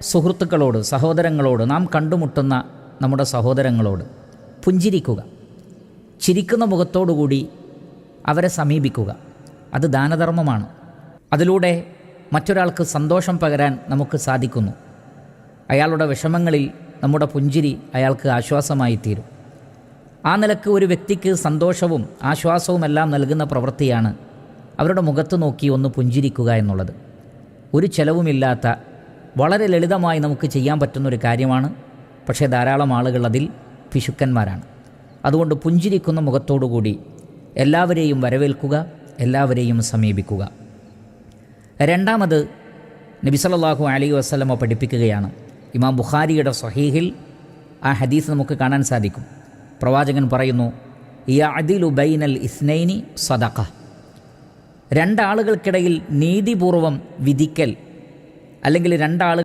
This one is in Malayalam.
സുഹൃത്തുക്കളോട് സഹോദരങ്ങളോട് നാം കണ്ടുമുട്ടുന്ന നമ്മുടെ സഹോദരങ്ങളോട് പുഞ്ചിരിക്കുക. ചിരിക്കുന്ന മുഖത്തോടുകൂടി അവരെ സമീപിക്കുക. അത് ദാനധർമ്മമാണ്. അതിലൂടെ മറ്റൊരാൾക്ക് സന്തോഷം പകരാൻ നമുക്ക് സാധിക്കുന്നു. അയാളുടെ വിഷമങ്ങളിൽ നമ്മുടെ പുഞ്ചിരി അയാൾക്ക് ആശ്വാസമായി തീരും ആ നിലയ്ക്ക് ഒരു വ്യക്തിക്ക് സന്തോഷവും ആശ്വാസവുമെല്ലാം നൽകുന്ന പ്രവൃത്തിയാണ് അവരുടെ മുഖത്ത് നോക്കി ഒന്ന് പുഞ്ചിരിക്കുക എന്നുള്ളത്. ഒരു ചെലവുമില്ലാത്ത വളരെ ലളിതമായി നമുക്ക് ചെയ്യാൻ പറ്റുന്നൊരു കാര്യമാണ്. പക്ഷേ ധാരാളം ആളുകൾ അതിൽ പിശുക്കന്മാരാണ്. അതുകൊണ്ട് പുഞ്ചിരിക്കുന്ന മുഖത്തോടുകൂടി എല്ലാവരെയും വരവേൽക്കുക എല്ലാവരെയും സമീപിക്കുക. രണ്ടാമത് നബി സല്ലല്ലാഹു അലൈഹി വസല്ലമ പഠിപ്പിക്കുകയാണ്. ഇമാം ബുഖാരിയുടെ സഹീഹിൽ ആ ഹദീസ് നമുക്ക് കാണാൻ സാധിക്കും. പ്രവാചകൻ പറയുന്നു യഅദിലു ബൈനൽ ഇസ്നൈനി സദഖ. രണ്ടാളുകൾക്കിടയിൽ നീതിപൂർവം വിധിക്കൽ അല്ലെങ്കിൽ രണ്ടാൾ